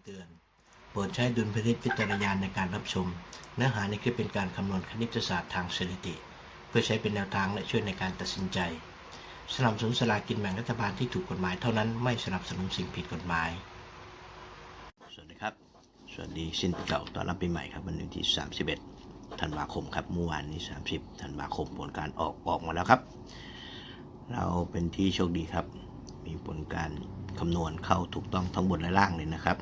ำเตือน โปรดใช้ดุลพินิจวิจารณาในการรับชม เนื้อหาในคลิปเป็นการคำนวณคณิตศาสตร์ทางสถิติ เพื่อใช้เป็นแนวทางและช่วยในการตัดสินใจ สนับสนุนสลากินแบ่งรัฐบาลที่ถูกกฎหมายเท่านั้นไม่สนับสนุนสิ่งผิดกฎหมาย สวัสดีครับ สวัสดีสิ้นปีเก่าต้อนรับปีใหม่ครับวันนี้ที่ 31 ธันวาคมครับเมื่อวานนี้ 30 ธันวาคมผลการออกออกมาแล้วครับ เราเป็นที่โชคดีครับมีผลการคำนวณเข้าถูกต้องทั้งบนและล่างเลยนะครับ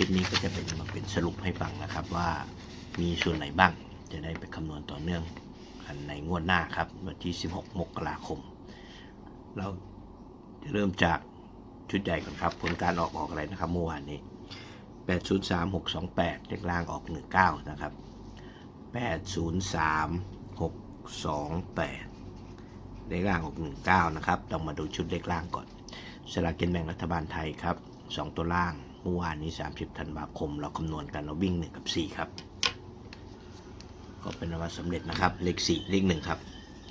ลิปนี้ก็จะเป็นมาเป็นสรุปให้ฟังนะครับว่ามีส่วนไหนบ้าง จะได้ไปคำนวณต่อเนื่องกันในงวดหน้าครับวันที่ 16 มกราคม เราจะเริ่มจากชุดใหญ่ก่อนครับ ผลการออกออกอะไรนะครับเมื่อวานนี้ 803 628 เลขล่างออก 19 นะครับ 803 628 เลขล่างออก 19 นะครับ ต้องมาดูชุดเลขล่างก่อนสลากกินแบ่งรัฐบาลไทยครับ 2 ตัวล่าง เมื่อวานนี้ 30ธันวาคม เราคำนวณกันเราวิ่ง 1 กับ 4 ครับ ก็เป็นว่าสำเร็จนะครับ เลข 4 เลข 1 ครับ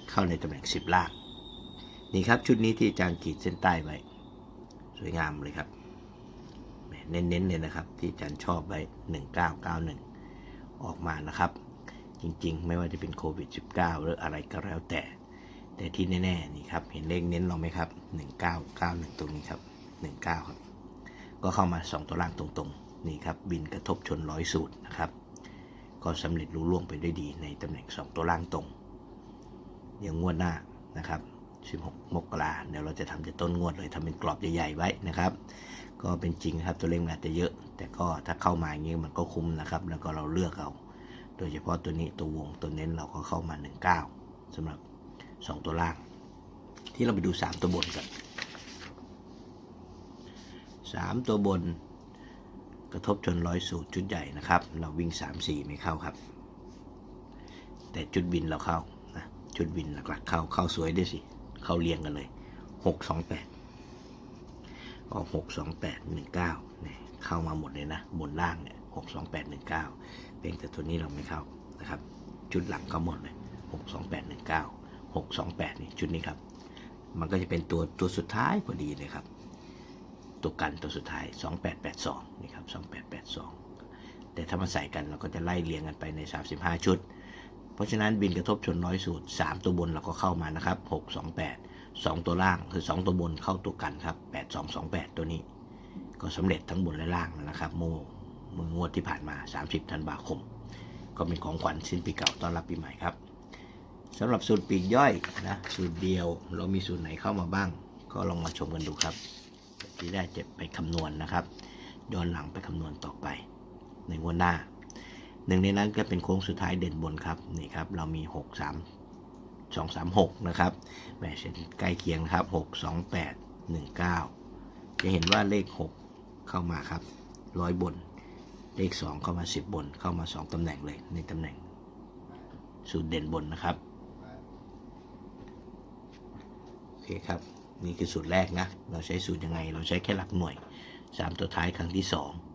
เข้าในตำแหน่ง 10 ล่าง นี่ครับชุดนี้ที่อาจารย์ขีดเส้นใต้ไว้ สวยงามเลยครับ เน้นๆเลยนะครับ ที่อาจารย์ชอบไว้ 1991 ออกมานะครับ จริงๆ ไม่ว่าจะเป็นโควิด -19 หรืออะไรก็แล้วแต่ แต่ที่แน่ๆนี่ครับ เห็นเลขเน้นเราไหมครับ 1991 ตรงนี้ครับ 19 ครับ ก็เข้ามา 2 ตัวล่างตรงๆ นี่ครับบินกระทบชนร้อยสูตรนะครับ ก็สำเร็จรู้ล่วงไปด้วยดีในตำแหน่ง 2 ตัวล่างตรงเดี๋ยวงวดหน้านะครับ 16 มกราเดี๋ยวเราจะทำจะต้นงวดเลยทำเป็นกรอบใหญ่ๆไว้นะครับ ก็เป็นจริงครับตัวเลขมันอาจจะเยอะ แต่ก็ถ้าเข้ามาอย่างนี้มันก็คุ้มนะครับ แล้วก็เราเลือกเอาโดยเฉพาะตัวนี้ตัววงตัวเน้นเราก็เข้ามา 19สำหรับ 2 ตัวล่าง ที่เราไปดู 3 ตัวบนกัน 3 ตัวบน กระทบชนร้อยสูตรชุดใหญ่นะครับ เราวิ่ง 3 4 ไม่เข้าครับ แต่จุดบินเราเข้านะจุดบินหลักๆเข้าเข้าสวยด้วยสิ เข้าเรียงกันเลย 6 2 8ออก6 2 8 1 9เนี่ยเข้ามาหมดเลยนะ บนล่างเนี่ย6 2 8 1 9 เพียงแต่ตัวนี้เราไม่เข้านะครับชุดหลังเข้าหมดเลย 6 2 8 1 9 6 2 8 นี่ชุดนี้ครับ มันก็จะเป็นตัวตัวสุดท้ายพอดีเลยครับ ตัวกันตัวสุดท้าย 2882นี่ครับ2882 แต่ถ้ามาใส่กันเราก็จะไล่เรียงกันไปใน 35 ชุด เพราะฉะนั้นบินกระทบชนร้อยสูตร 3 ตัวบนเราก็เข้ามานะครับ 628 2 ตัวล่างคือ 2 ตัวบนเข้าตัวกันครับ 8228 ตัวนี้ ก็สำเร็จทั้งบนและล่างนะครับโมมืองวดที่ผ่านมา 30 ธันวาคม ก็เป็นของขวัญสิ้นปีเก่าต้อนรับปีใหม่ครับสำหรับสูตรปีกย่อยนะสูตรเดียวเรามีสูตรไหนเข้ามาบ้าง ก็ลองมาชมกันดูครับ ที่ได้จะไปคำนวณนะครับย้อนหลังไปคำนวณต่อไป ในงวดหน้า หนึ่งในนั้นก็เป็นโค้งสุดท้ายเด่นบนครับนี่ครับเรามี 6 3 2 3 6 นะครับแหมเช่นใกล้เคียงครับ 6 2 8 1 9 จะเห็นว่าเลข 6 เข้ามาครับร้อยบน เลข 2 เข้ามา 10 บนเข้ามา 2ตำแหน่งเลยในตำแหน่งสูตรเด่นบนนะครับ โอเคครับ นี่คือสูตรแรกนะ เราใช้สูตรยังไง เราใช้แค่หลักหน่วย 3 ตัวท้ายครั้งที่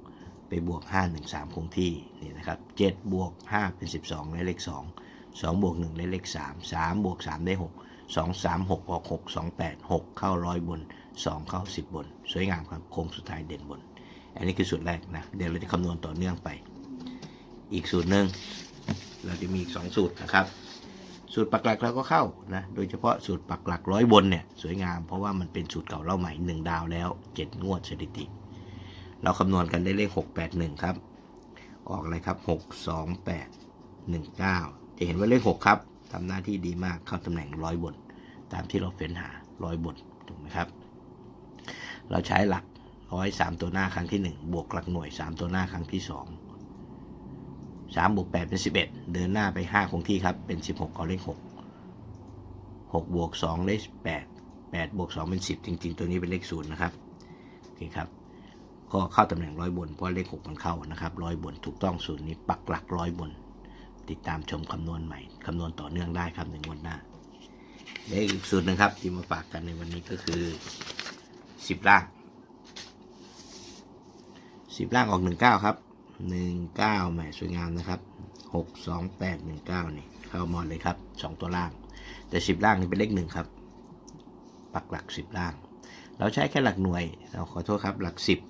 2 ไปบวก 5 1 3 คงที่นี่นะครับ7บวก 5 เป็น 12 ได้เลข 2 2บวก1ได้เลข 3 3 บวก 3 ได้ 6 2 3 6 ออก 6 2 8 6 เข้าร้อยบน 2 เข้า 10 บน สวยงามครับโค้งสุดท้ายเด่นบน อันนี้คือสูตรแรกนะ เดี๋ยวเราจะคำนวณต่อเนื่องไป อีกสูตรหนึ่งเราจะมีอีก 2 สูตรนะครับ สูตรปักหลักเราก็เข้านะโดยเฉพาะสูตรปักหลักร้อยบนเนี่ยสวยงามเพราะว่ามันเป็นสูตรเก่าเล่าใหม่ 1 ดาวแล้ว 7 งวดสถิติ เราคำนวณกันได้เลข 681 ครับ ออกอะไรครับ 6 2 8 1 9 จะเห็นว่าเลข 6 ครับทำหน้าที่ดีมากเข้าตำแหน่งร้อยบน ตามที่เราเฟ้นหาร้อยบนถูกไหมครับ เราใช้หลักร้อยสามตัวหน้าครั้งที่ 1 บวกหลักหน่วย 3 ตัวหน้าครั้งที่ 2 3บวก8เป็น11เอ็ดเดินหน้าไป5คงที่ครับ เป็น16เอาเลข6 6บวก2เลข8 8บวก2เป็น10จริง ๆ ตัวนี้เป็นเลข0นย์นะครับโอเคครับก็เข้าตำแหน่งร้อยบนเพราะเลขหกมันเข้านะครับร้อยบนถูกต้องสูตรนี้ปักหลักร้อยบน ติดตามชมคำนวณใหม่คำนวณต่อเนื่องได้ครับในงวดหน้าเดี๋ยวอีกสูตรหนึงครับ ที่มาฝากกันในวันนี้ก็คือสิบล่างสิบล่างออกหนึ่งเก้าครับ หนึ่งเก้าแหมสวยงามนะครับหกสองแปดหนึ่งเก้านี่เข้าหมดเลยครับสองตัวล่าง แต่สิบล่างนี่เป็นเลขหนึ่งครับ ปักหลักสิบล่าง เราใช้แค่หลักหน่วยเราขอโทษครับหลักสิบ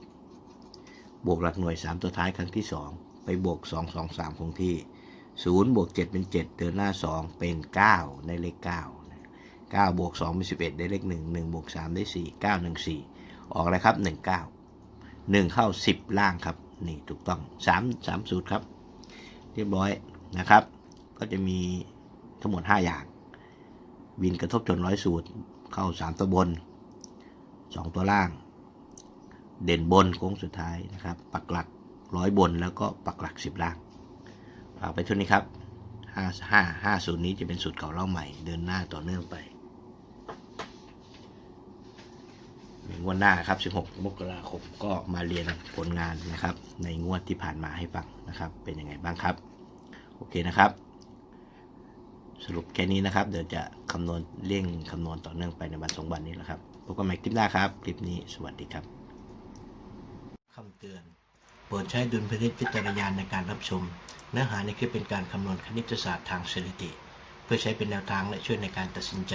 บวกหลักหน่วย3ตัวท้ายครั้งที่2ไปบวก2 2 3คงที่0บวก7เป็น7เดินหน้า2เป็น9ได้เลข9นะ9บวก2เป็น11ได้เลข1 1บวก3ได้4 9 1 4ออกอะไรครับ1 9 1เข้า10ล่างครับ นี่ถูกต้อง3 3สูตรครับ เรียบร้อยนะครับ ก็จะมีทั้งหมด 5 อย่าง วินกระทบจนร้อยสูตร เข้า 3 ตัวบน 2 ตัวล่าง เด่นบนโค้งสุดท้ายนะครับ ปักหลักร้อยบนแล้วก็ปักหลัก 10 ล่างฝากไปทุนนี้ครับ5 5 5สูตรนี้จะเป็นสูตรเก่าเล่าใหม่ เดินหน้าต่อเนื่องไปใน งวดหน้าครับ 16 มกราคมก็มาเรียนผลงานนะครับ ในงวดที่ผ่านมาให้ฟังนะครับ เป็นยังไงบ้างครับ โอเคนะครับ สรุปแค่นี้นะครับ เดี๋ยวจะคำนวณเร่งคำนวณต่อเนื่องไปในวันสองวันนี้แหละครับพบกันใหม่คลิปหน้าครับ คลิปนี้สวัสดีครับคำเตือนโปรดใช้ดุลพินิจพิจารณาในการรับชม เนื้อหาในคลิปเป็นการคำนวณคณิตศาสตร์ทางสถิติ เพื่อใช้เป็นแนวทางและช่วยในการตัดสินใจ